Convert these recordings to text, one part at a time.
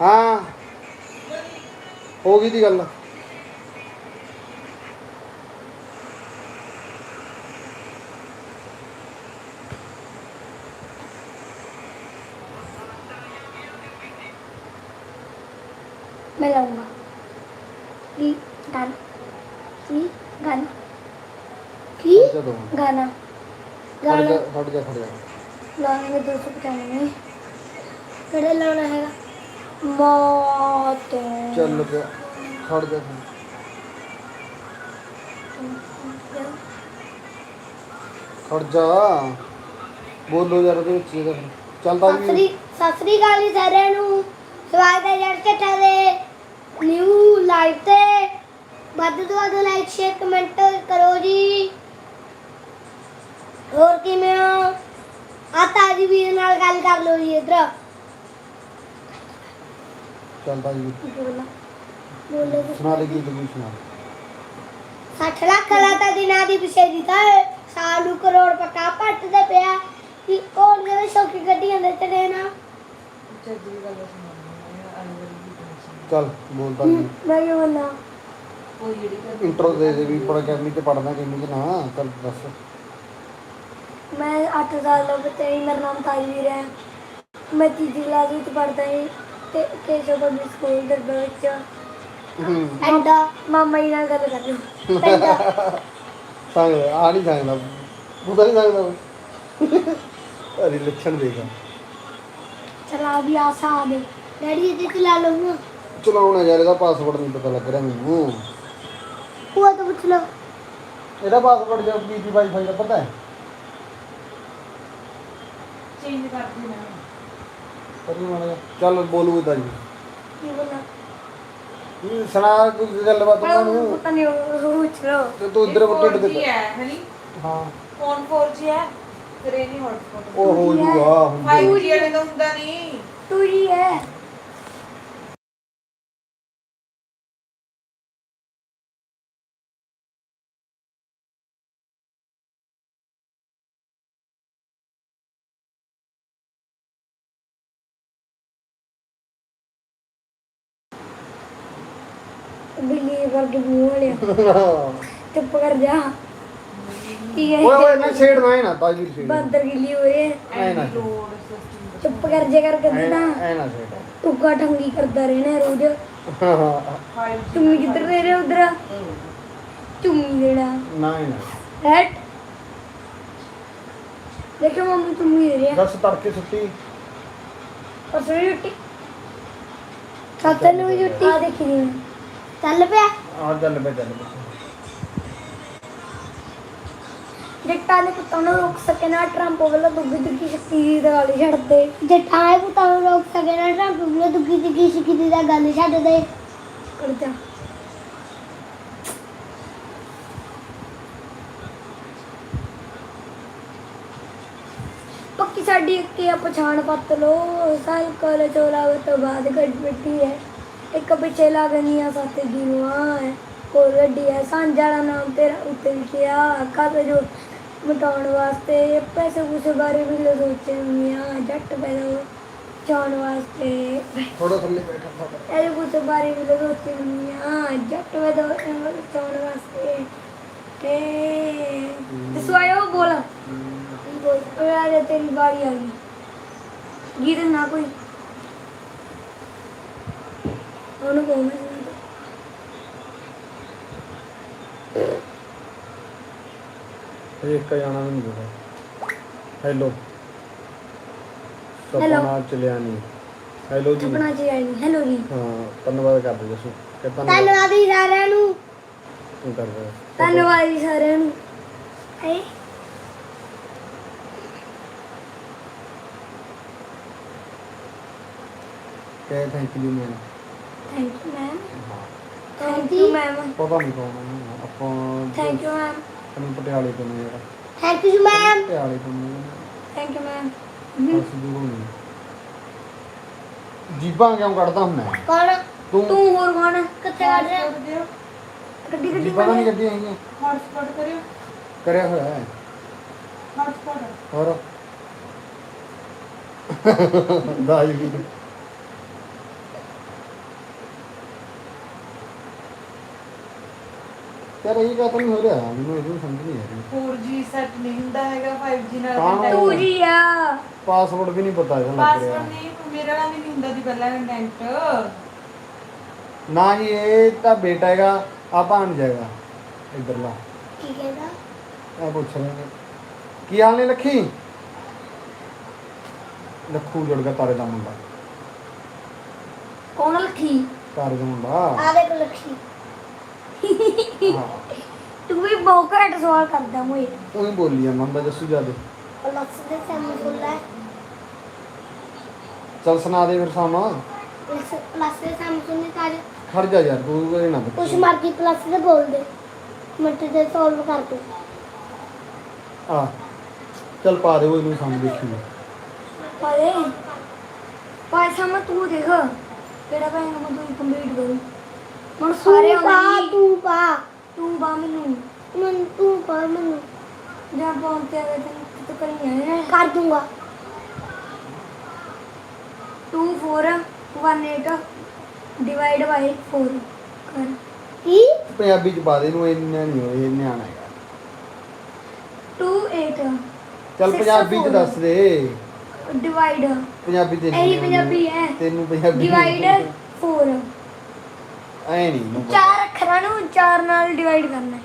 ਹਾਂ ਹੋ ਗਈ ਦੀ ਗੱਲ मैं लाऊंगा की गाना की गाना की ਖੜ ਜਾ ਦੋ ਮਿੰਟ। गाना ਖੜ ਜਾ गाना ਖੜ ਜਾ ਖੜ ਜਾ ਲਾਉਣਗੇ ਦੋ ਸੌ ਪਚਾਨਵੇਂ ਕਿਹੜੇ ਲਾਉਣਾ ਹੈਗਾ ਮੌਤ ਚੱਲ ਪਿਆ ਖੜ ਜਾ ਖੜ ਜਾ। ਬੋਲੋ ਯਾਰ ਉਹਦੇ ਵਿੱਚ ਇਹਦਾ ਚੱਲਦਾ ਵੀ ਸਤਿ ਸ੍ਰੀ ਅਕਾਲ ਜੀ ਸਾਰਿਆਂ ਨੂੰ ਸਵਾਗਤ ਹੈ ਜੜ ਚੱਠਾ ਦੇ ਨਿਊ ਲਾਈਵ ਤੇ। ਵੱਧ ਤੋਂ ਵੱਧ ਲਾਈਕ ਸ਼ੇਅਰ ਕਮੈਂਟ ਕਰੋ ਜੀ। ਹੋਰ ਕਿਵੇਂ ਹੋ? ਆ ਤਾਜੀ ਵੀਰ ਨਾਲ ਗੱਲ ਕਰ ਲਓ ਜੀ ਇਧਰ। ਚੱਲਦਾ ਜੀ ਬੋਲਾ। ਬੋਲੇ ਸੁਣਾ ਦੇ ਗੀਤ ਵੀ ਸੁਣਾ? 60 ਲੱਖ ਦਾ ਤਾਂ ਦਿਨਾਂ ਦੀ ਪਿਛੇ ਦਿੱਤਾ ਸਾਲ ਨੂੰ ਕਰੋੜ ਪੱਕਾ ਪੱਟਦੇ ਪਿਆ ਕਿ ਕੋਣ ਜਿਹੜੇ ਸ਼ੌਕੀ ਗੱਡੀਆਂ ਦੇ ਚੜੇ ਨਾ ਚੱਲ ਬੋਲਦਾ ਜੀ ਮੈਂ ਕੀ ਬੋਲਾਂ। ਇੰਟਰੋ ਦੇ ਦੇ ਵੀ ਪੜਾ ਅਕੈਡਮੀ ਤੇ ਪੜਦਾ ਕਿੰਨੀ ਨਾ ਚੱਲ ਦੱਸ। ਮੈਂ 8 ਸਾਲ ਦਾ ਬੱਚਾ ਹੀ ਮੇਰਾ ਨਾਮ ਤਾਜਵੀਰ ਹੈ। ਮੈਂ ਤੀਜੀ ਕਲਾਸ ਵਿੱਚ ਪੜ੍ਹਦਾ ਹਾਂ ਤੇ ਕੇਸ਼ਵ ਪਬਲਿਕ ਸਕੂਲ ਦੇ ਵਿੱਚ ਹੂੰ। ਐਂਡਾ ਮਾਮਾ ਜੀ ਨਾਲ ਗੱਲ ਕਰ ਲਓ ਪੈਂਦਾ ਸੰਗ ਆ ਨਹੀਂ ਸੰਗਦਾ ਤਾਂ ਨਹੀਂ ਸੰਗਦਾ ਅਰੇ ਲੱਛਣ ਦੇਗਾ ਚਲਾ ਵੀ ਆਸਾ ਆ ਦੇ। ਡੈਡੀ ਜੀ ਚਲਾ ਲਊਂਗਾ ਚਲਾਉਣਾ ਯਾਰ ਇਹਦਾ ਪਾਸਵਰਡ ਨਹੀਂ ਪਤਾ ਲੱਗ ਰਿਹਾ ਮੈਨੂੰ। ਉਹ ਤਾਂ ਪੁੱਛ ਲਓ। ਇਹਦਾ ਪਾਸਵਰਡ ਜਾਂ ਪੀਪੀ ਵਾਈਫਾਈ ਦਾ ਪਤਾ ਹੈ? ਚੇਂਜ ਕਰ ਦੇਣਾ ਕਰੀ ਮਾੜਾ ਚੱਲ ਬੋਲੂ ਇਹਦਾ ਜੀ ਕੀ ਬੋਲਾਂ? ਸੁਣਾ ਕੋਈ ਗੱਲਬਾਤ ਉਹਨਾਂ ਮੈਂ ਨੂੰ ਪਤਾ ਨਹੀਂ ਉਹ ਪੁੱਛ ਲਓ। ਤੇ ਤੂੰ ਇੱਧਰ ਜੀ ਤੇ ਹੈ ਹਨੀ? ਹਾਂ। ਫੋਨ 4G ਹੈ ਇਹ ਨਹੀਂ ਹੌਟਸਪੌਟ ਉਹ ਹੋ ਜੂਗਾ ਹੁੰਦੇ 5G ਵਾਲੇ ਦਾ ਹੁੰਦਾ ਨਹੀਂ। ਤੂੰ ਹੀ ਹੈ। ਬਿੱਲੀ ਵਰਗੇ ਮੂੰਹ ਵਾਲਿਆ। ਚੁੱਪ ਕਰ ਜਾ ਕੀ ਓਏ ਹੈ ਓਏ ਨਾ ਛੇੜ ਨਾ ਇਹ ਨਾ ਤਾਜੀ ਛੇੜ ਬਾਂਦਰ ਗਿੱਲੀ ਹੋ ਰਹੀ ਹੈ ਐ ਨਾ ਲੋਡ ਸਿਸਟਮ ਚੁੱਪ ਕਰ ਜਾ ਕਰ ਐ ਕਦੀ ਨਾ। ਐ ਨਾ ਛੇੜ। ਟੁੱਕਾ ਠੰਗੀ ਕਰਦਾ ਰਹਿਣਾ ਰੋਜ਼। ਹਾਂ, ਹਾਂ, 5G ਚੁੰਮੀ ਕਿੱਧਰ ਦੇ ਰਿਹਾ ਉਧਰ? ਚੁੰਮੀ ਦੇਣਾ। ਨਾ ਨਾ। ਹੈਟ। ਦੇਖੋ ਮੰਮੀ ਚੁੰਮੀ ਦੇ ਰਿਹਾ। ਦਸ ਤੜਕੇ ਸੁੱਤੀ। ਪਰ ਸੋਈ ਜੁੱਟੀ ਸੱਤਨ ਨੂੰ ਆ ਦੇਖੀ ਦੀ। ਚੱਲ ਪਿਆ। ਆ ਚੱਲ ਪੈ ਚੱਲ ਪੈ ਜੱਟਾਂ ਦੇ ਪੁੱਤਾਂ ਨੂੰ ਰੋਕ ਸਕੇ ਨਾ ਟਰੰਪ ਵੱਲੋਂ ਦੁੱਗੀ ਦੁੱਗੀ ਸ਼ਕਤੀ ਦੀ ਗੱਲ ਛੱਡ ਦੇ ਜੱਟਾਂ ਦੇ ਪੁੱਤਾਂ ਨੂੰ ਰੋਕ ਸਕੇ ਨਾ ਟਰੰਪ ਵੱਲੋਂ ਦੁੱਗੀ ਦੁੱਗੀ ਸ਼ਕਤੀ ਦੀ ਗੱਲ ਛੱਡ ਦੇ ਕਰ ਜਾ। ਪੱਕੀ ਸਾਡੀ ਕੀ ਆ ਪਛਾਣ ਪੱਤ ਲੋ ਸਾਲ ਕੋਲ ਚੋਲਾ ਤੋਂ ਬਾਅਦ ਗੱਡ ਮਿੱਟੀ ਹੈ। ਇੱਕ ਪਿੱਛੇ ਲੱਗਣੀਆਂ ਸੱਤ ਜੀਵਾਂ ਹੈ ਕੋਲ ਗੱਡੀ ਹੈ ਸਾਂਝਾ ਦਾ ਨਾਮ ਤੇਰਾ ਉੱਤੇ ਲਿਖਿਆ ਅੱਖਾਂ ਤੇ ਜੋ ਮਟਾਉਣ ਵਾਸਤੇ ਪੈਸੇ ਪੂਸੇ ਬਾਰੇ ਵੀ ਲੋ ਸੋਚੇ ਹੁੰਦੀਆਂ ਜੱਟ ਪੈਦਾ ਚਾਉਣ ਵਾਸਤੇ ਥੋੜਾ ਥੱਲੇ ਬੈਠਾ ਥੋੜਾ ਇਹ ਕੁਝ ਬਾਰੇ ਵੀ ਲੋ ਸੋਚੇ ਹੁੰਦੀਆਂ ਜੱਟ ਪੈਦਾ ਚਾਉਣ ਵਾਸਤੇ ਤੇ ਦਸਵਾਇਓ ਬੋਲ ਬੋਲ ਓਏ ਆ ਜਾ ਤੇਰੀ ਬਾਰੀ ਆ ਗਈ ਗੀਤ ਨਾ ਕੋਈ ਉਹਨੂੰ ਕਹੋ ਮੈਂ। ਸੁਣਦਾ। ਇਹ ਇੱਕ ਜਾਣਾ ਵੀ ਨਹੀਂ ਪਤਾ ਹੈਲੋ Hello. ਸਪਨਾ ਚਲਿਆ ਨਹੀਂ। ਹੈਲੋ ਜੀ। ਸੁਪਨਾ ਚ ਆਈ ਹੈਲੋ ਜੀ। ਹਾਂ ਧੰਨਵਾਦ ਕਰਦੇ ਜਸੂ ਕਿ ਧੰਨਵਾਦ। ਧੰਨਵਾਦ ਜੀ ਸਾਰਿਆਂ ਨੂੰ। ਤੂੰ ਕਰਦਾ ਧੰਨਵਾਦ ਜੀ ਸਾਰਿਆਂ ਨੂੰ। ਹੈ? ਕਿ thank you ma'am thank you ma'am ਹਾਂ ਥੈਂਕ ਯੂ ਮੈਮ ਪਤਾ ਨਹੀਂ ਕੌਣ ਹੈ ਆਪਾਂ ਥੈਂਕ ਯੂ ਮੈਮ ਤੈਨੂੰ ਪਟਿਆਲੇ ਤੋਂ ਨੇ ਯਾਰ ਥੈਂਕ ਯੂ ਮੈਮ ਪਟਿਆਲੇ ਤੋਂ ਨੇ ਥੈਂਕ ਯੂ ਮੈਮ ਬਸ ਦੂਰੋਂ ਨਹੀਂ ਜੀਬਾਂ ਕਿਉਂ ਕੱਢਦਾ ਹੁੰਦਾ ਕੌਣ? ਤੂੰ। ਤੂੰ ਹੋਰ ਕੌਣ ਕਿੱਥੇ ਕੱਢ ਰਿਹਾ? ਗੱਡੀ ਗੱਡੀ ਜੀਬਾਂ ਤਾਂ ਨਹੀਂ ਕੱਢੀਆਂ? ਹੈਗੀਆਂ। ਹੌਟਸਪੌਟ ਕਰਿਓ। ਕਰਿਆ ਹੋਇਆ ਹੈ। ਹੌਟਸਪੌਟ। ਹੋਰ। ਦਾਜ ਵੀ। ਯਾਰ ਇਹ ਕਾ ਨਹੀਂ ਹੋ ਰਿਹਾ। ਮੈਨੂੰ ਇਹਨੂੰ ਸਮਝ ਨਹੀਂ ਆ ਰਹੀ। 4G ਸੈੱਟ ਨਹੀਂ ਹੁੰਦਾ ਹੈਗਾ 5G ਨਾਲ connect। ਤੂੰ ਜੀ ਆ। ਪਾਸਵਰਡ ਵੀ ਨਹੀਂ ਪਤਾ ਇਹਦਾ ਲੱਗ ਪਾਸਵਰਡ ਰਿਹਾ ਨਹੀਂ ਮੇਰੇ ਵਾਲਾ ਵੀ ਨਹੀਂ ਹੁੰਦਾ ਦੀ ਪਹਿਲਾਂ ਕੰਟੈਕਟ ਨਾ ਹੀ ਇਹ ਤਾਂ ਬੇਟਾ ਹੈਗਾ ਆ ਭਾਣ ਜਾਏਗਾ ਇਧਰਲਾ। ਕੀ ਕਹਿੰਦਾ? ਇਹ ਪੁੱਛ ਰਹੇ। ਨੇ ਕੀ ਹਾਲ ਨੇ ਲੱਖੀ? ਲੱਖੂ ਜੁੜਗਾ ਤਾਰੇ ਦਾ ਮੁੰਡਾ। ਕੌਣ ਲਖੀ? ਤਾਰੇ ਦਾ ਮੁੰਡਾ। ਆ ਦੇਖ ਲਖੀ। ਤੂੰ ਵੀ ਬਹੁਤ ਘੱਟ ਸਵਾਲ ਕਰਦਾ ਮੋਏ ਉਹ ਹੀ ਬੋਲੀ ਜਾਂਦਾ ਹੁੰਦਾ ਜੱਸੂ ਜਾਦੇ ਪਲੱਸ ਦੇ ਸਾਹਮਣੇ ਬੋਲਦਾ ਚੱਲ ਸੁਣਾ ਦੇ ਫਿਰ ਸਾਨੂੰ ਪਲੱਸ ਦੇ ਸਾਹਮਣੇ ਕਾਜ ਖੜ ਜਾ ਯਾਰ ਤੂੰ ਇਹ ਨਾ ਕੁਛ ਬੱਚੀ ਮਰਜ਼ੀ ਪਲੱਸ ਦੇ ਬੋਲ ਦੇ। ਮਿੰਟ ਦੇ ਸੋਲਵ ਕਰ ਦੂੰ। ਆ ਚੱਲ ਪਾ ਦੇ ਉਹ ਇਹਨੂੰ ਸਾਨੂੰ ਦੇਖੀ ਪਾਏ ਪਾਏ ਸਾਹਮਣੇ ਤੂੰ ਦੇਖ। ਕਿਹੜਾ ਭੈਣ ਨੂੰ ਤੂੰ ਕੰਪਲੀਟ ਕਰੂ। ਮਨ ਸਾਰੇ ਆਉਂਦੇ ਤੂੰ ਪਾ ਤੂੰ ਪਾ ਮੈਨੂੰ। ਮਨ ਤੂੰ ਪਾ ਮੈਨੂੰ। ਜਾਂ ਪਾਉਂ ਤੇ ਆਵੇ ਤੈਨੂੰ ਤੂੰ ਕਰੀ ਆਏ ਕਰ ਦੂੰਗਾ। 2 4 1 8 ਡਿਵਾਈਡ ਬਾਈ 4 ਕਰ। ਕੀ? ਪੰਜਾਬੀ ਚ ਪਾ ਦੇ ਇਹਨੂੰ ਇੰਨਾ ਨਹੀਂ ਹੋਏ ਨਿਆਣਾ ਹੈਗਾ। 2 8 ਚੱਲ Six ਪੰਜਾਬੀ ਚ four. ਦੱਸ ਦੇ। ਡਿਵਾਈਡ ਪੰਜਾਬੀ ਤੇ ਇਹੀ ਪੰਜਾਬੀ ਹੈ। ਤੈਨੂੰ ਪੰਜਾਬੀ ਡਿਵਾਈਡ 4 ਐ ਨਹੀਂ ਨੂੰ ਚਾਰ ਅੱਖਰਾਂ ਨੂੰ ਚਾਰ ਨਾਲ ਡਿਵਾਈਡ ਕਰਨਾ ਹੈ।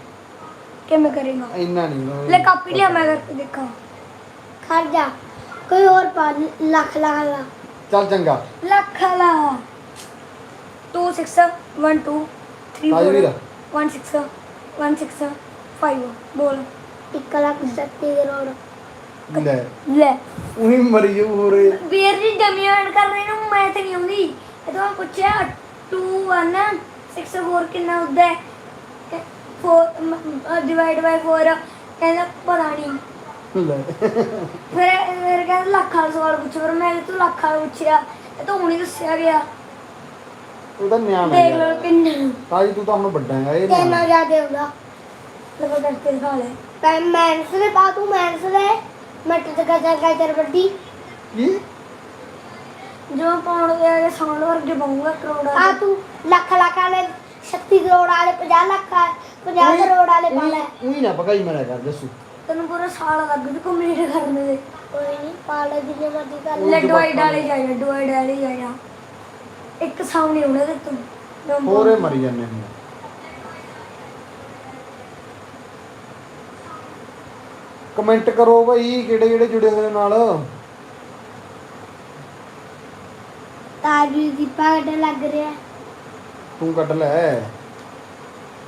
ਕਿਵੇਂ ਕਰੇਗਾ ਇੰਨਾ ਨਹੀਂ ਲੈ ਕਾਪੀ ਲਿਆ ਮੈਂ ਕਰਕੇ ਦੇਖਾਂ। ਖੜ ਜਾ। ਕੋਈ ਹੋਰ ਪਾ ਲੱਖ ਲਾ ਲਾ। ਚੱਲ ਚੰਗਾ। ਲੱਖ ਲਾ। 2 6 1 2 3 ਤਾਜ ਵੀਰ। 1 6 1 6 5 ਬੋਲ। 1 ਲੱਖ 70 ਕਰੋੜ ਲੈ। ਲੈ। ਉਹੀ ਮਰੀ ਜਾਊ ਹੋਰ। ਵੀਰ ਜੀ ਡਮੀਆਂ ਕਰ ਰਹੇ ਨੂੰ ਮੈਂ ਤੇ ਨਹੀਂ ਆਉਂਦੀ। ਇਹ ਤਾਂ ਪੁੱਛਿਆ 2 1 6 4 ਕਿੰਨਾ ਹੁੰਦਾ ਹੈ? 4 ਡਿਵਾਈਡ ਬਾਈ 4 ਕਹਿੰਦਾ ਪਤਾ ਨਹੀਂ। ਲੈ। ਫਿਰ ਫਿਰ ਕਹਿੰਦਾ ਲੱਖਾਂ ਦਾ ਸਵਾਲ ਪੁੱਛ ਫਿਰ ਮੈਂ ਤੂੰ ਲੱਖਾਂ ਦਾ ਪੁੱਛਿਆ ਇਹ ਤਾਂ ਹੁਣੀ ਦੱਸਿਆ ਗਿਆ ਉਹਦਾ ਨਿਆਣਾ ਦੇਖ ਹੈ ਲਓ ਕਿੰਨਾ ਤਾਜੀ ਤੂੰ ਤਾਂ ਹੁਣ ਵੱਡਾ ਹੈਗਾ ਇਹ ਕਿੰਨਾ ਨਿਆਣਾ। ਜ਼ਿਆਦਾ ਹੁੰਦਾ ਲਗਾ ਕਰਕੇ ਦਿਖਾ ਲੈ ਤਾਂ ਮੈਂਸ ਦੇ ਪਾ ਤੂੰ ਮੈਂਸ ਦੇ। ਮੈਂ ਤੇ ਕਾ ਜਾ ਕਰ ਵੱਡੀ। ਕੀ? ਜੋ ਪਾਉਣ ਦੇ ਆਗੇ ਸਾਉਣ ਵਰਗੇ ਬਣੂਗਾ ਕਰੋੜਾਂ ਆ ਤੂੰ ਲੱਖ ਲੱਖ ਵਾਲੇ 36 ਕਰੋੜ ਵਾਲੇ 50 ਲੱਖ 50 ਕਰੋੜ ਵਾਲੇ ਪਾ ਲੈ। ਉਹੀ ਨਾ ਪਕਾਈ ਮਰਿਆ ਕਰ ਜੱਸੂ ਤੈਨੂੰ ਪੂਰਾ ਸਾਲ ਲੱਗ ਜੂ ਕੰਪਲੀਟ ਕਰਨ ਦੇ। ਕੋਈ ਨਹੀਂ ਪਾ ਲੈ ਜਿੰਨੇ ਮਰਜ਼ੀ ਕਰ ਉਹ ਲੈ। ਜਵਾਕਾਂ ਡਵਾਈਡ ਵਾਲੇ ਜਾਇਆ ਡਵਾਈਡ ਵਾਲੇ ਜਾਇਆ ਇੱਕ ਸਾਹਮਣੇ ਹੋਣਾ ਤੇ। ਤੂੰ ਹੋਰੇ ਮਰੀ ਜਾਂਦੇ ਹੁੰਦੇ ਕਮੈਂਟ ਕਰੋ ਭਾਈ ਕਿਹੜੇ ਕਿਹੜੇ ਜੁੜੇ ਹੋਏ ਨਾਲ। ਤਾਜੀ ਦੀ ਪਾਗੜ ਲੱਗ ਰਿਹਾ ਤੂੰ ਕੱਢ ਲੈ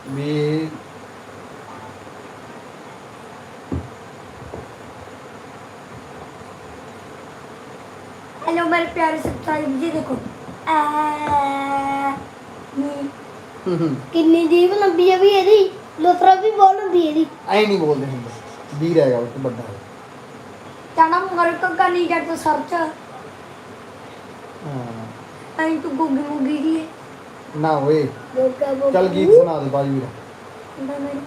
ਵੀ हेलो मेरे प्यारे सब्सक्राइबर जी देखो ਐ ਨੀ ਕਿੰਨੀ ਜੀਵ ਲੰਬੀ ਹੈ ਵੀ ਇਹਦੀ ਲੋਤਰਾ ਵੀ ਬਹੁਤ ਲੰਬੀ ਹੈ ਇਹਦੀ ਐ ਨਹੀਂ ਬੋਲਦੇ ਹੁੰਦੇ ਵੀਰ ਹੈਗਾ ਉਹ ਤੋਂ ਵੱਡਾ ਹੈ ਜਾਣਾ ਮਰ ਕੋ ਕਰਨੀ ਜੱਟ ਤੋਂ ਸਰਚ ਹਾਂ ਐਂ ਤੂੰ ਗੁੱਗੀ ਮੁੱਗੀ ਦੀ ਹੈ ਨਾ ਓਏ ਗੋਗਾ ਗੋਗਾ ਚੱਲ ਗੀਤ ਸੁਣਾ ਦੇ ਬਾਜੀ ਵੀਰ।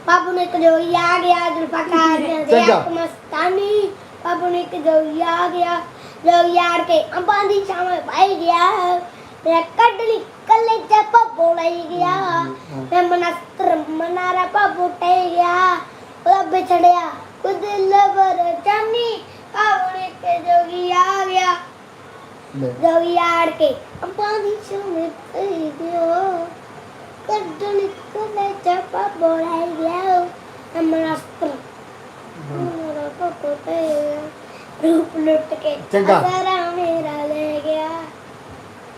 ਬਾਬੂ ਨੇ ਕਜੋਈ ਆ ਗਿਆ ਜਲਫਕਾਰ ਦੇ ਮਸਤਾਨੀ। ਬਾਬੂ ਨੇ ਕਜੋਈ ਆ ਗਿਆ ਜੋ ਯਾਰ ਕੇ ਅੰਬਾਂ ਦੀ ਛਾਂ ਪਾਈ ਗਿਆ। ਮੈਂ ਕੱਢ ਲਈ ਕੱਲੇ ਚ ਪੱਪੋ ਲਈ ਗਿਆ। ਮੈਂ ਮਨਸਤਰ ਮਨਾਰਾ ਪੱਪੋ ਟੇ ਗਿਆ। ਉਹ ਵਿਛੜਿਆ ਕੁਦ ਲਬਰ ਚਾਨੀ ਬਾਬੂ ਨੇ ਕਜੋਈ ਆ ਗਿਆ। ਲੈ। ਜੋ ਯਾਰ ਕੇ ਅੰਬਾਂ ਦੀ ਛਾਂ ਪਾਈ ਗਿਆ ਕੱਢਣ ਕੋਲੇ ਚਾਪਾ ਬੋਲਾਈ ਗਿਆ ਅਮਰਸਤਰ ਮੇਰਾ ਕੋਟੇ ਰੂਪ ਲੁੱਟ ਕੇ ਚੰਗਾ। ਸਾਰਾ ਮੇਰਾ ਲੈ ਗਿਆ।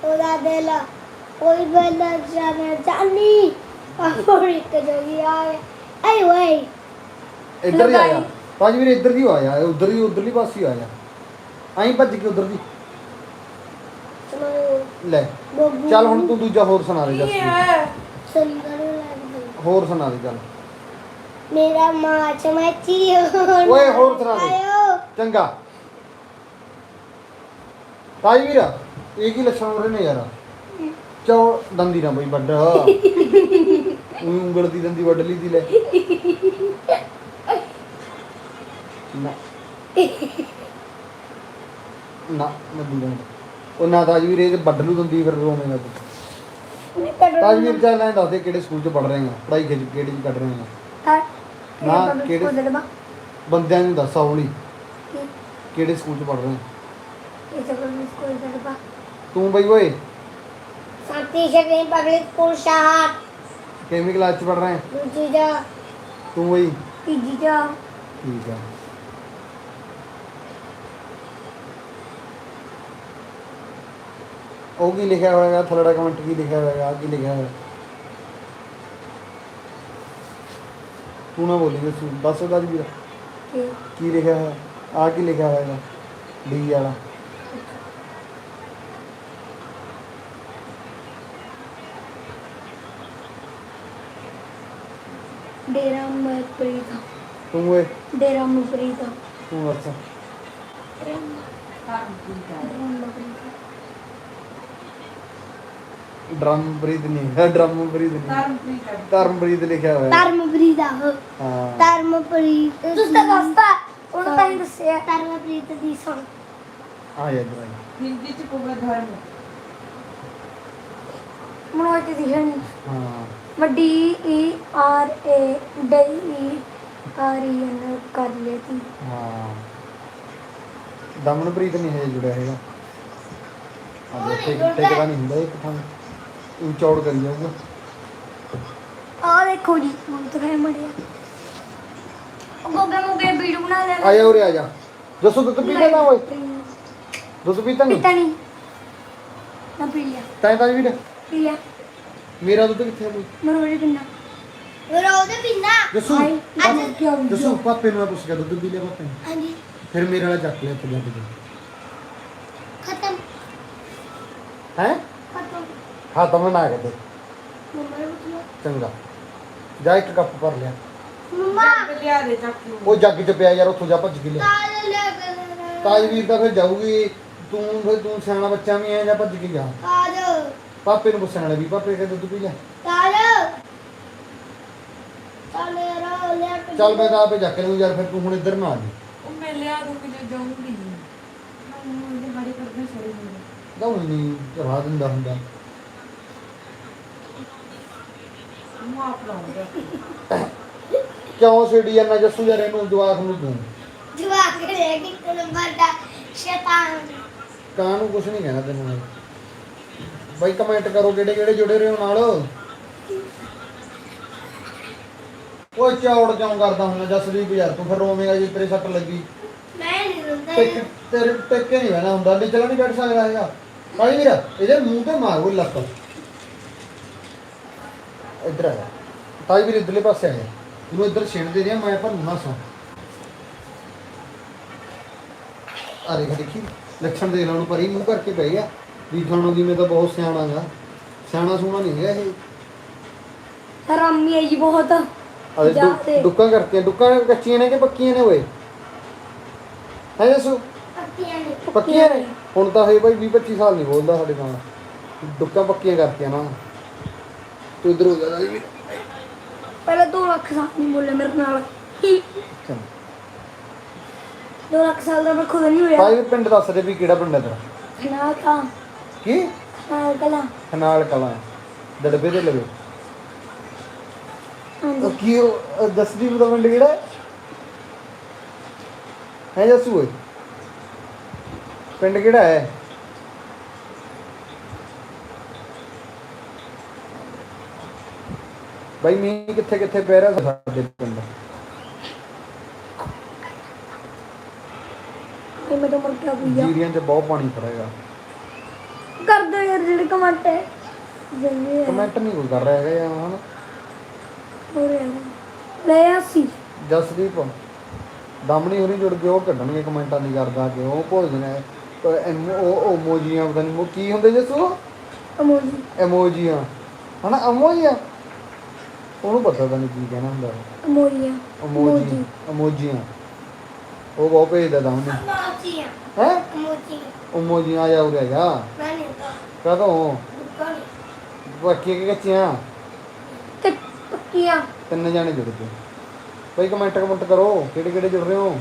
ਉਹਦਾ ਦਿਲ ਕੋਈ ਬੰਦਾ ਜਾਣੇ ਜਾਨੀ ਆਪਣੀ ਕਜੋਗੀ ਆ ਆਈ ਵੇ ਇੱਧਰ ਹੀ ਆਇਆ। ਬਾਜੀ ਵੀਰ ਇੱਧਰ ਦੀ ਆਇਆ ਉਧਰ ਹੀ ਉਧਰਲੀ ਪਾਸੇ ਆਇਆ। ਐਂ ਭੱਜ ਕੇ ਉਧਰ ਦੀ। ਲੈ। ਬੱਬੂ ਚੱਲ ਹੁਣ ਤੂੰ ਦੂਜਾ ਹੋਰ ਸੁਣਾ ਦੇ ਕੀ ਜੱਸੂ ਹੈ? ਸੁੰਦਰ ਲੱਗਦੀ ਹੋਰ ਸੁਣਾ ਦੇ ਚੱਲ। ਮੇਰਾ ਮਾਚ ਮੱਚੀ ਓਏ, ਹੋਰ ਸੁਣਾ ਦੇ। ਆਇਓ। ਚੰਗਾ। ਤਾਜ ਵੀਰ ਇਹ ਕੀ ਲੱਛਣ ਹੋ ਰਹੇ ਨੇ ਯਾਰ? ਚੌ ਦੰਦੀ ਨਾ ਬਈ ਵੱਡ ਉਂਗਲ ਦੀ ਦੰਦੀ ਵੱਢ ਲਈ ਦੀ ਲੈ। ਨਾ ਨਾ ਮੈਂ ਦੂੰਗਾ ਉਹ ਨਾ ਤਾਜ ਵੀਰ ਇਹ ਵੱਢ ਲੂ ਦੰਦੀ ਫਿਰ ਰੋਵੇਂਗਾ ਤੂੰ ਤਾਜਵੀਰ ਚੱਲ ਐਂ ਦੱਸ ਦੇ ਕਿਹੜੇ ਸਕੂਲ 'ਚ ਪੜ ਰਹੇ ਆ ਪੜਾਈ ਕਿਹੜੀ ਕਿਹੜੀ 'ਚ ਕੱਢ ਰਹੇ ਆ। ਨਾ, ਕਿਹੜੇ- ਕਿਹੜੇ ਬੰਦਿਆਂ ਨੂੰ ਦੱਸ ਹੌਲੀ ਕਿਹੜੇ ਸਕੂਲ 'ਚ ਪੜ ਰਹੇ ਆ? ਇਹ ਸਕੂਲ ਤੂੰ ਬਈ ਓਏ। ਸਾਥੀ ਸ਼ਕਰੀ ਪਬਲਿਕ ਸਕੂਲ ਸ਼ਾਹ ਕਿੰਨੀ ਕਲਾਸ 'ਚ ਪੜ ਰਹੇ ਦੂਜੀ ਦਾ ਤੂੰ ਬਈ। ਤੀਜੀ ਦਾ ਠੀਕ ਆ। ਉਹ ਕੀ ਲਿਖਿਆ ਹੋਏਗਾ ਥੱਲੜਾ ਕਮੈਂਟ ਕੀ ਲਿਖਿਆ ਹੋਏਗਾ ਆਹ ਕੀ ਲਿਖਿਆ ਹੋਇਆ ਤੂੰ ਨਾ ਬੋਲੀ ਦੱਸ। ਦੱਸ ਉਹਦਾ ਜੀ ਵੀਰ ਤੇ ਕੀ ਲਿਖਿਆ ਹੋਇਆ? ਆ ਕੀ ਲਿਖਿਆ ਹੋਏਗਾ ਡੀ ਵਾਲਾ। ਡੇਰਾ ਮਪਰੀਤ ਤੂੰ ਓਏ। ਡੇਰਾ ਮਪਰੀਤ ਤੂੰ ਦੱਸ। ਡਰਮ ਬਰੀਦ ਨਹੀਂ ਹੈ ਡਰਮ ਬਰੀਦ ਨਹੀਂ। ਧਰਮਪ੍ਰੀਤ ਹੈ। ਧਰਮ ਬਰੀਦ ਲਿਖਿਆ ਹੋਇਆ। ਧਰਮਪ੍ਰੀਤ ਆ ਹਾਂ। ਧਰਮਪ੍ਰੀਤ ਤੁਸੀਂ ਤਾਂ ਦੱਸਤਾ ਉਹਨੂੰ ਤਾਂ ਹੀ ਦੱਸਿਆ। ਧਰਮਪ੍ਰੀਤ ਦੀ ਸੁਣ। ਆ ਆ ਹਿੰਦੀ ਚ ਪੂਰਾ ਧਰਮ। ਮਨੋਜ ਦੀ ਦਿਖਣੀ ਹਾਂ। ਵੱਡੀ E R A D E R E N ਕਰ ਲਈ ਹਾਂ। ਦਮਨਪ੍ਰੀਤ ਨਹੀਂ ਹੈ ਜੁੜਿਆ ਹੈਗਾ। ਆ ਦੇਖੇ ਟਿਕਦਾ ਨਹੀਂ ਹੁੰਦਾ ਇੱਕ ਥਾਂ। ਉਹ ਚੌੜ ਕਰੀ ਜਾਊਗਾ। ਆ ਦੇਖੋ ਜੀ ਹੁਣ ਤਾਂ ਹੈ ਮੜਿਆ। ਗੋਗੇ ਮੋਗੇ ਵੀਡੀਓ ਬਣਾ ਲੈ ਆ ਜਾ ਉਰੇ ਆ ਜਾ। ਦੱਸੋ ਦੁੱਧ ਪੀਣਾ ਨਾ ਓਏ। ਦੁੱਧ ਪੀਤਾ ਨਹੀਂ। ਪੀਤਾ ਨਹੀਂ। ਨਾ ਪੀ ਲਿਆ। ਤਾਂ ਤਾਂ ਵੀਰ ਪੀ ਲਿਆ। ਮੇਰਾ ਦੁੱਧ ਕਿੱਥੇ ਹੈ ਬਈ? ਮਰੋੜੇ ਪਿੰਨਾ। ਮਰੋੜੇ ਪਿੰਨਾ। ਦੱਸੋ। ਅੱਜ ਕੀ ਹੋ ਦੱਸੋ ਪਾਪੇ ਨੂੰ ਮੈਂ ਪੁੱਛ ਗਿਆ ਦੁੱਧ ਪੀ ਲਿਆ ਪਾਪੇ ਹਾਂਜੀ। ਫਿਰ ਮੇਰੇ ਵਾਲਾ ਚੱਕ ਲਿਆ ਪੰਜਾਬੀ ਖਤਮ। ਹੈ? ਖਤਮ ਹਾਂ ਤਾਂ ਮੈਂ ਨਾ ਕਰਦੇ ਮੰਮਾ ਨੇ ਚੰਗਾ। ਜਾ ਇੱਕ ਕੱਪ ਭਰ ਲਿਆ। ਮੰਮਾ। ਜੱਗ ਲਿਆ ਦੇ ਚੱਕ ਨੂੰ। ਉਹ ਜੱਗ ਚ ਪਿਆ ਯਾਰ ਉੱਥੋਂ ਜਾ ਭੱਜ ਕੇ ਲਿਆ। ਕਾਲ ਲੈ ਕੇ ਤਾਜਵੀਰ ਤਾਂ ਫਿਰ ਜਾਊਗੀ। ਤੂੰ ਫਿਰ ਤੂੰ ਸਿਆਣਾ ਬੱਚਾ ਵੀ ਹੈ ਜਾਂ ਭੱਜ ਕੇ ਜਾ। ਪਾਪੇ ਨੂੰ ਪੁੱਛਣ ਵੀ ਪਾਪੇ ਕਹਿੰਦੇ ਦੁੱਧ ਪੀ ਲੈ। ਰਾ ਕੇ ਚੱਲ ਮੈਂ ਤਾਂ ਆਪੇ ਚੱਕ ਲਊਂ ਯਾਰ ਫਿਰ ਤੂੰ ਹੁਣ ਇੱਧਰ ਨਾ ਆ ਜੀ। ਉਹ ਮੈਂ ਲਿਆ ਦੂੰ ਕਿ ਜੋ ਜਾਊਂਗੀ। ਮੈਂ ਉਹਦੇ ਬਾਰੇ ਕਰਦੇ ਸੋਰੀ ਦਊਂ ਨਹੀਂ ਚੜਾ ਦਿੰਦਾ ਹੁੰਦਾ। ਮੈਂ ਆਪ ਲਾਉਂਗਾ ਕਿਉਂ ਜਾਂਦਾ ਜੱਸੂ ਯਾਰ ਇਹਨੂੰ ਜਵਾਕ ਨੂੰ ਤੂੰ? ਜਵਾਕ ਲੈ ਕੇ ਕੋਲ ਵੱਡਾ ਸ਼ੈਤਾਨ। ਕਾਂ ਨੂੰ ਕੁਝ ਨਹੀਂ ਕਹਿਣਾ ਤੈਨੂੰ ਮੈਂ? ਬਾਈ ਕਮੈਂਟ ਕਰੋ ਕਿਹੜੇ ਕਿਹੜੇ ਜੁੜੇ ਰਹੇ ਹੋ ਨਾਲ। ਓਏ ਚੌੜ ਕਿਉਂ ਕਰਦਾ ਹੁੰਦਾ ਜਸਦੀਪ ਯਾਰ ਤੂੰ ਫਿਰ ਰੋਵੇਂਗਾ ਜੇ ਤੇਰੇ ਸੱਟ ਲੱਗੀ। ਮੈਂ ਨਹੀਂ ਰੋਂਦਾ ਟਿਕ ਤੇਰੇ ਟਿੱਕੇ ਨਹੀਂ ਬਹਿਣਾ ਹੁੰਦਾ ਨਿਚਲਾ ਨਹੀਂ ਬੈਠ ਸਕਦਾ ਹੈਗਾ। ਭਾਈ ਵੀਰ ਇਹਦੇ ਮੂੰਹ ਤੇ ਮਾਰ ਲੱਤ। ਇੱਧਰ ਆ ਜਾ। ਤਾਈ ਵੀਰ ਇਧਰਲੇ ਪਾਸੇ ਆ ਜਾ। ਇਹਨੂੰ ਇੱਧਰ ਛੇੜ ਦੇ ਰਿਹਾ ਮੈਂ ਪਰ ਨਾ ਸੌ। ਆ ਦੇਖ ਦੇਖੀ। ਲੱਛਣ ਦੇ ਲਾਂ ਨੂੰ ਪਰੀ ਮੂੰਹ ਕਰਕੇ ਪੈ ਗਿਆ। ਵੀ ਤੁਹਾਨੂੰ ਜਿਵੇਂ ਤਾਂ ਬਹੁਤ ਸਿਆਣਾ ਗਾ। ਸਿਆਣਾ ਸੋਣਾ ਨਹੀਂ ਹੈ ਇਹ। ਹਰਾਮੀ ਹੈ ਜੀ ਬਹੁਤ। ਅਰੇ ਜਾ ਤੇ। ਡੁੱਕਾਂ ਕਰਕੇ ਡੁੱਕਾਂ ਕੱਚੀਆਂ ਨੇ ਕਿ ਪੱਕੀਆਂ ਨੇ ਓਏ? ਹੈ ਨੇ। ਪੱਕੀਆਂ ਨੇ? ਹੁਣ ਤਾਂ ਇਹ ਬਾਈ 20 25 ਸਾਲ ਨਹੀਂ ਬੋਲਦਾ ਸਾਡੇ ਨਾਲ ਡੁੱਕਾਂ ਪੱਕੀਆਂ ਕਰਤੀਆਂ ਨਾ। ਤੂੰ ਇਧਰ ਹੋ ਜਾ ਜੀ ਪਹਿਲਾਂ 2 ਲੱਖ ਸਾਲ ਨਹੀਂ ਬੋਲੇ ਮੇਰੇ ਨਾਲ। 2 ਲੱਖ ਸਾਲ ਦਾ ਮੈਂ ਖੁਦ ਨਹੀਂ ਹੋਇਆ। ਭਾਈ ਪਿੰਡ ਦੱਸ ਦੇ ਵੀ ਕਿਹੜਾ ਪਿੰਡ ਹੈ ਤੇਰਾ? ਖਨਾ ਕਾ ਕੀ? ਖਨਾ ਕਲਾ। ਖਨਾਲ ਕਲਾਂ। ਦੜਬੇ ਦੇ ਲਵੇ। ਉਹ ਕੀ ਉਹ ਜਸਦੀਪ ਦਾ ਪਿੰਡ ਕਿਹੜਾ ਹੈ? ਹੈ ਜਸੂ ਓਏ? ਪਿੰਡ ਕਿਹੜਾ ਹੈ? ਬਾਈ ਮੀਂਹ ਕਿੱਥੇ ਕਿੱਥੇ ਪੈ ਰਿਹਾ ਸਾਡੇ ਪਿੰਡ? ਇਹ ਮੈਂ ਤਾਂ ਮਰ ਗਿਆ ਭਈਆ ਜੀਰੀਆਂ 'ਚ ਬਹੁਤ ਪਾਣੀ ਪੜੇਗਾ ਕਰ ਦੋ ਯਾਰ ਜਿਹੜੇ ਕਮੈਂਟ। ਹੈ ਹੈ ਕਮੈਂਟ ਨਹੀਂ ਕੋਈ ਕਰ ਰਿਹਾ ਹੈਗਾ ਯਾਰ ਹੁਣ ਹੋ ਰਿਹਾ ਲੈ ਆਸੀ ਜਸਦੀਪ ਦਮਣੀ ਹੋਰੀ ਜੁੜ ਕੇ ਉਹ ਕੱਢਣਗੇ ਕਮੈਂਟਾਂ ਨਹੀਂ ਕਰਦਾ ਕਿ ਉਹ ਭੋਜਨ ਹੈ ਉਹ ਇਮੋਜੀਆਂ ਪਤਾ ਨਹੀਂ ਕੀ ਹੁੰਦੇ ਜਸੂ? ਅਮੋਜੀ ਇਮੋਜੀਆਂ ਹਨਾ ਇਮੋਜੀਆਂ ਉਹਨੂੰ ਪਤਾ ਤਾਂ ਨਹੀਂ ਕੀ ਕਹਿਣਾ ਹੁੰਦਾ ਅਮੋਰੀਆ ਇਮੋਜੀ ਇਮੋਜੀਆਂ ਉਹ ਬਹੁਤ ਭੇਜਦਾ ਦਮਣੀ ਅਮੋਜੀਆ। ਹੈ? ਅਮੋਜੀਆ। ਇਮੋਜੀਆਂ ਆ ਜਾ ਉਰੇ ਜਾ। ਮੈਂ ਨਹੀਂ ਤਾਂ ਕਦੋਂ ਦੁਕਾਨ ਬਾਕੀ ਕਿ ਕੱਚੀਆਂ? ਤੇ ਪੱਕੀਆਂ। ਤਿੰਨ ਜਾਣੇ ਜੁੜ ਕੇ ਬਈ ਕਮੈਂਟ ਕਮੈਂਟ ਕਰੋ ਕਿਹੜੇ ਕਿਹੜੇ ਜੁੜ ਰਹੇ ਹੋ?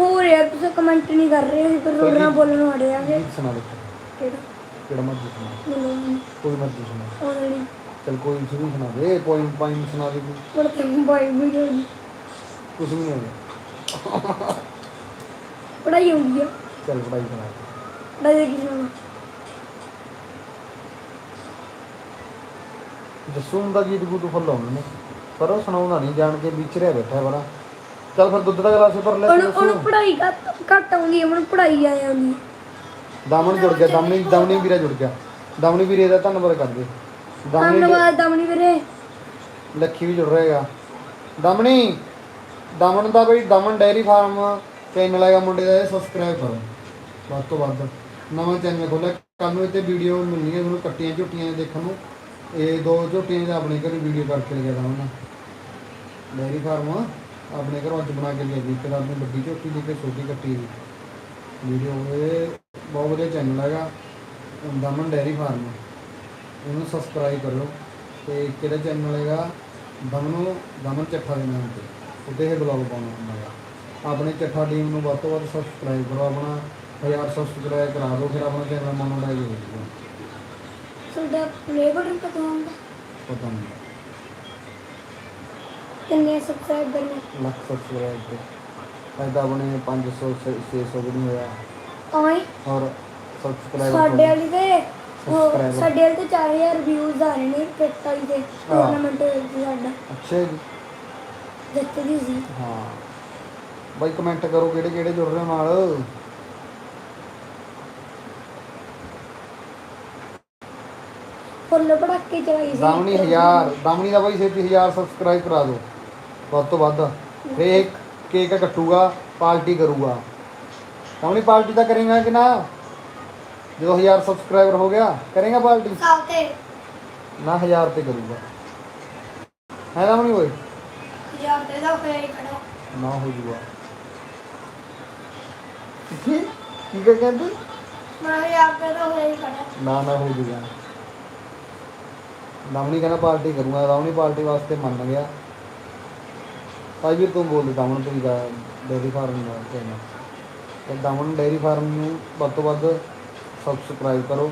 ਹੋ ਰਿਹਾ ਤੁਸੀਂ ਕਮੈਂਟ ਨਹੀਂ ਕਰ ਰਹੇ ਅਸੀਂ ਪਰ ਰੋਣਾ ਬੋਲਣ ਵਾਲੇ ਆ ਗੀਤ ਸੁਣਾ ਦੇ। ਕਿਹੜਾ? ਕਿਹੜਾ ਮਰਜ਼ੀ ਸੁਣਾ। ਮੈਨੂੰ ਕੋਈ ਮਰਜ਼ੀ ਸੁਣਾ। ਉਹਨਾਂ ਨੇ ਚਲ ਕੋਈ ਸ਼ੁਰੂ ਸੁਣਾ ਦੇ ਪੋਇਮ ਪਾਇਮ ਸੁਣਾ ਦੇ ਕੋਈ। ਮੁੜ ਕੇ ਬਾਈ ਵੀ ਹੋਈ ਕੁਝ ਵੀ ਨਹੀਂ ਹੋਇਆ। ਪੜਾਈ ਹੁੰਦੀ ਆ। ਚੱਲ ਪੜਾਈ ਕਰਾ ਪੜਾਈ ਕੀ ਸੁਣਾ ਜਸੂਨ ਦਾ ਗੀਤ ਗੂਤ ਫੁੱਲ ਆਉਂਦੇ ਨੇ ਪਰ ਉਹ ਸੁਣਾਉਂਦਾ ਨਹੀਂ ਜਾਣ ਕੇ ਵਿੱਚ ਰਿਹਾ ਬੈਠਾ ਬੜਾ। ਚੱਲ ਫਿਰ ਦੁੱਧ ਦਾ ਗਲਾਸ ਭਰ ਲੈ ਉਹਨੂੰ ਉਹਨੂੰ ਪੜਾਈ ਘੱਟ ਘੱਟ ਆਉਂਦੀ ਮੈਨੂੰ ਪੜਾਈ ਆ ਜਾਂਦੀ ਦਮਨ ਜੁੜ ਗਿਆ ਦਮਨੀ ਦਮਨੀ ਵੀਰਾ ਜੁੜ ਗਿਆ। ਦਮਨੀ ਵੀਰੇ ਦਾ ਧੰਨਵਾਦ ਕਰਦੇ। ਧੰਨਵਾਦ ਦਮਣੀ ਵੀਰੇ। ਲੱਖੀ ਵੀ ਜੁੜ ਰਹੇਗਾ। ਦਮਣੀ ਦਮਨ ਦਾ ਬਈ ਦਮਨ ਡੈਰੀ ਫਾਰਮ ਚੈਨਲ ਹੈਗਾ ਮੁੰਡੇ ਦਾ ਸਬਸਕ੍ਰਾਈਬ ਕਰੋ। ਵੱਧ ਤੋਂ ਵੱਧ ਨਵਾਂ ਚੈਨਲ ਖੋਲਿਆ। ਕੱਲ ਨੂੰ ਇੱਥੇ ਵੀਡੀਓ ਮਿਲਣਗੀਆਂ ਤੁਹਾਨੂੰ ਕੱਟੀਆਂ ਝੋਟੀਆਂ ਦੇਖਣ ਨੂੰ। ਇਹ ਦੋ ਝੋਟੀਆਂ ਦਾ ਆਪਣੇ ਘਰ ਵੀਡੀਓ ਕਰਕੇ ਲਗਿਆ ਦਾ ਉਹਨਾਂ ਡੈਰੀ ਫਾਰਮ ਆਪਣੇ ਘਰੋਂ ਅੱਜ ਬਣਾ ਕੇ ਲਿਆ ਜੀ ਇੱਕ ਆਪਣੀ ਵੱਡੀ ਝੋਟੀ ਦੀ ਤੇ ਛੋਟੀ ਕੱਟੀ ਦੀ ਵੀਡੀਓ ਇਹ ਬਹੁਤ ਵਧੀਆ ਚੈਨਲ ਹੈਗਾ। Daman dairy farm. ਉਹਨੂੰ ਸਬਸਕ੍ਰਾਈਬ ਕਰੋ ਤੇ ਕਿਹੜਾ ਚੈਨਲ ਹੈਗਾ? ਦਮਨੋ ਦਮਨ ਚੱਠਾ ਦੇ ਨਾਮ ਤੇ। ਉੱਤੇ ਇਹ ਬਲੌਗ ਪਾਉਣਾ ਹੁੰਦਾ ਹੈਗਾ ਆਪਣੇ ਚੱਠਾ ਟੀਮ ਨੂੰ ਵੱਧ ਤੋਂ ਵੱਧ ਸਬਸਕ੍ਰਾਈਬ ਕਰੋ ਆਪਣਾ। ਹਜ਼ਾਰ ਸਬਸਕ੍ਰਾਈਬ ਕਰਾ ਦਿਓ ਫਿਰ ਆਪਣਾ ਚੈਨਲ ਮੋਨੋਟਾਈਜ਼ ਹੋ ਜਾਊਗਾ। ਤੁਹਾਡਾ ਪਲੇ ਬਟਨ ਕਦੋਂ ਆਉਂਦਾ ਪਤਾ ਨਹੀਂ। ਕਿੰਨੇ ਸਬਸਕ੍ਰਾਈਬਰ ਨੇ ਲੱਖ ਸਬਸਕ੍ਰਾਈਬ ਤੇ। ਐਦਾਂ ਆਪਣੇ 500 600 ਵੀ ਨਹੀਂ ਹੋਇਆ। ਆਏ ਔਰ ਸਬਸਕ੍ਰਾਈਬ ਸਾਡੇ ਵਾਲੀ ਤੇ ਉਹ Subscriber। ਸਾਡੇ ਵਾਲੀ ਤੇ 4000 ਰਿਵਿਊਜ਼ ਆ ਰਹੇ ਨੇ ਕ੍ਰਿਕਟ ਵਾਲੀ ਤੇ ਟੂਰਨਾਮੈਂਟ ਹੋਈ ਸੀ ਸਾਡਾ। ਅੱਛਾ ਜੀ। ਜਿੱਤ ਗਈ ਸੀ। ਹਾਂ। ਬਾਈ ਕਮੈਂਟ ਕਰੋ ਕਿਹੜੇ ਕਿਹੜੇ ਜੁੜ ਰਹੇ ਹੋ ਨਾਲ। ਫੁੱਲ ਪੜਾਕੇ ਚਲਾਈ ਸੀ। ਦਾਮਣੀ 1000 ਦਾਮਣੀ ਦਾ ਬਾਈ ਛੇਤੀ 1000 ਸਬਸਕ੍ਰਾਈਬ ਕਰਾ ਦਿਓ। ਵੱਧ ਤੋਂ ਵੱਧ। ਫਿਰ ਇਹ ਕੇਕ ਕੱਟੂਗਾ ਪਾਰਟੀ ਕਰੂਗਾ। ਦਾਮਣੀ ਪਾਰਟੀ ਤਾਂ ਕਰੇਗਾ ਕਿ ਨਾ? ਜਦੋਂ 1000 ਸਬਸਕ੍ਰਾਈਬਰ ਹੋ ਗਿਆ ਕਰੇਗਾ ਪਾਰਟੀ ਸਾਤੇ ਨਾ 1000 ਤੇ ਕਰੂਗਾ। ਹੈ ਦਾਮਣੀ ਓਏ ਯਾਰ ਤੇ ਦਾ ਫੇਰ ਖੜਾ। ਨਾ ਹੋ ਜੂਗਾ। ਕੀ? ਕੀ ਕਹਿ ਕਹਿੰਦੇ? ਮੈਂ ਯਾਰ ਤੇ ਦਾ ਫੇਰ ਖੜਾ। ਨਾ ਨਾ ਹੋ ਜੂਗਾ। ਦਮਣੀ ਕਹਿੰਦਾ ਪਾਰਟੀ ਕਰੂੰਗਾ ਦਮਣੀ ਪਾਰਟੀ ਵਾਸਤੇ ਮੰਨ ਗਿਆ। ਭਾਈ ਵੀਰ ਤੂੰ ਬੋਲ ਦਮਨ ਤੂੰ ਦਾ ਡੇਰੀ ਫਾਰਮ ਦਾ ਕਹਿਣਾ ਤੇ ਦਮਨ ਡੇਰੀ ਫਾਰਮ ਨੂੰ ਵੱਧ ਤੋਂ ਵੱਧ ਸਬਸਕ੍ਰਾਈਬ ਕਰੋ।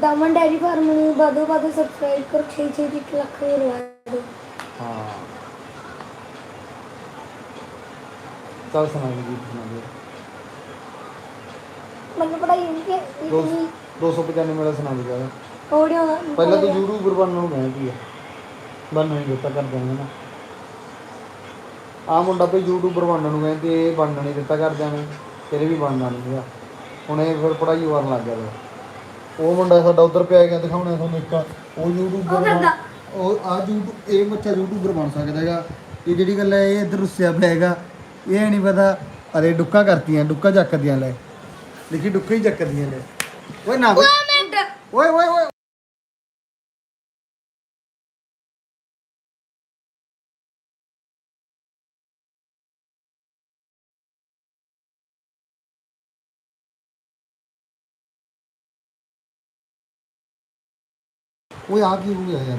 ਦਮਨ ਡੈਰੀ ਫਾਰਮ ਨੂੰ ਵਧੋ ਵੱਧ ਸਬਸਕ੍ਰਾਈਬ ਕਰੋ 6 6 ਇੱਕ ਲੱਖ ਰੁਪਏ ਦਿਓ ਹਾਂ। ਚੱਲ ਸੁਣਾ ਦੇ ਗੀਤ ਸੁਣਾ ਦੇ ਮੈਨੂੰ ਪੜਾਈ ਹੁੰਦੀ ਹੈ ਦੋ- ਇਤਨੀ 295 ਮੇਰਾ ਸੁਣਾ ਦੇ ਜਾ ਆਡੀਓ ਪਹਿਲਾਂ ਤੂੰ ਯੂਟਿਊਬਰ ਬਣਨ ਨੂੰ ਕਹਿੰਦੀ ਆ। ਬਣਨ ਨਹੀਂ ਦਿੱਤਾ ਕਰ ਦੇਣਾ ਨਾ। ਆ ਮੁੰਡਾ ਭਈ ਯੂਟਿਊਬਰ ਬਣਨ ਨੂੰ ਕਹਿੰਦੇ ਇਹ ਬਣਨ ਨਹੀਂ ਦਿੱਤਾ ਕਰਦਿਆਂ ਨੇ ਤੇਰੇ ਵੀ ਬਣਨਾ ਨਹੀਂ ਸੀਗਾ ਹੁਣ ਇਹ ਫਿਰ ਪੜਾਈ ਕਰਨ ਲੱਗ ਗਿਆ ਵਾ। ਉਹ ਮੁੰਡਾ ਸਾਡਾ ਉਧਰ ਪਿਆ ਗਿਆ ਦਿਖਾਉਣਾ ਤੁਹਾਨੂੰ ਇੱਕ। ਉਹ ਯੂਟਿਊਬਰ ਕਰਦਾ। ਉਹ ਆ YouTube ਇਹ ਬੱਚਾ ਯੂਟਿਊਬਰ ਬਣ ਸਕਦਾ ਹੈਗਾ। ਇਹ ਜਿਹੜੀ ਗੱਲ ਹੈ ਇਹ ਇੱਧਰ ਰੁੱਸਿਆ ਪਿਆ ਹੈਗਾ। ਇਹ ਨਹੀਂ ਪਤਾ ਅਰੇ ਡੁੱਕਾ ਕਰਤੀਆਂ ਡੁੱਕਾ ਚੱਕਦੀਆਂ ਲੈ। ਦੇਖੀ ਡੁੱਕਾ ਹੀ ਚੱਕਦੀਆਂ ਲੈ ਓਏ ਨਾ। ਓਏ ਓਏ ਓਏ। ਓਏ ਆ ਕੀ ਹੋ ਗਿਆ ਯਾਰ